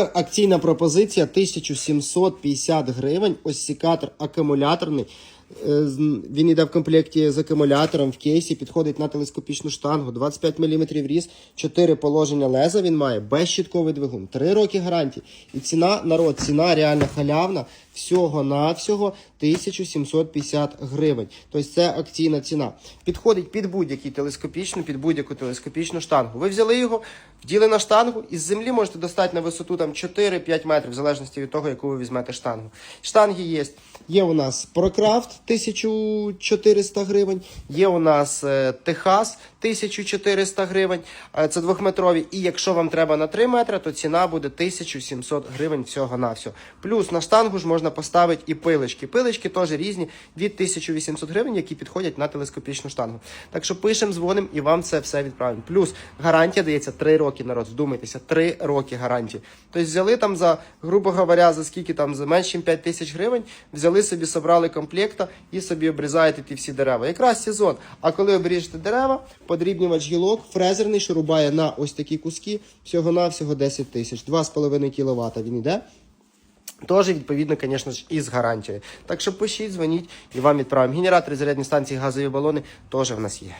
Супер акційна пропозиція 1750 гривень. Ось сікатор акумуляторний. Е, Він йде в комплекті з акумулятором в кейсі, підходить на телескопічну штангу, 25 мм різ, 4 положення леза він має, безщітковий двигун, 3 роки гарантії. І ціна, народ, ціна реально халявна, всього-навсього 1750 гривень. Тобто це акційна ціна. Підходить під будь-який телескопічну, під будь-яку телескопічну штангу. Ви взяли його, вділи на штангу, і з землі можете достати на висоту там 4-5 метрів, в залежності від того, яку ви візьмете штангу. Штанги є. Є у нас Прокрафт 1400 гривень, є у нас е, Техас 1400 гривень, е, це двохметрові. І якщо вам треба на 3 метри, то ціна буде 1700 гривень всього на всього. Плюс на штангу ж можна поставити і пилочки. Пилочки теж різні від 1800 гривень, які підходять на телескопічну штангу. Так що пишемо, дзвонимо і вам це все відправимо. Плюс гарантія дається 3 роки народ. Вдумайтеся, 3 роки гарантії. Тобто взяли там за, грубо говоря, за скільки там за менше ніж 5 тисяч гривень, взяли собі, собрали комплекта і собі обрізаєте ті всі дерева. Якраз сезон. А коли обріжете дерева, подрібнювач гілок, фрезерний, що рубає на ось такі куски, всього-навсього 10 тисяч. 2,5 кВт він йде. Теж, відповідно, звісно ж, із гарантією. Так що пишіть, дзвоніть і вам відправимо. Генератори, зарядні станції, газові балони теж в нас є.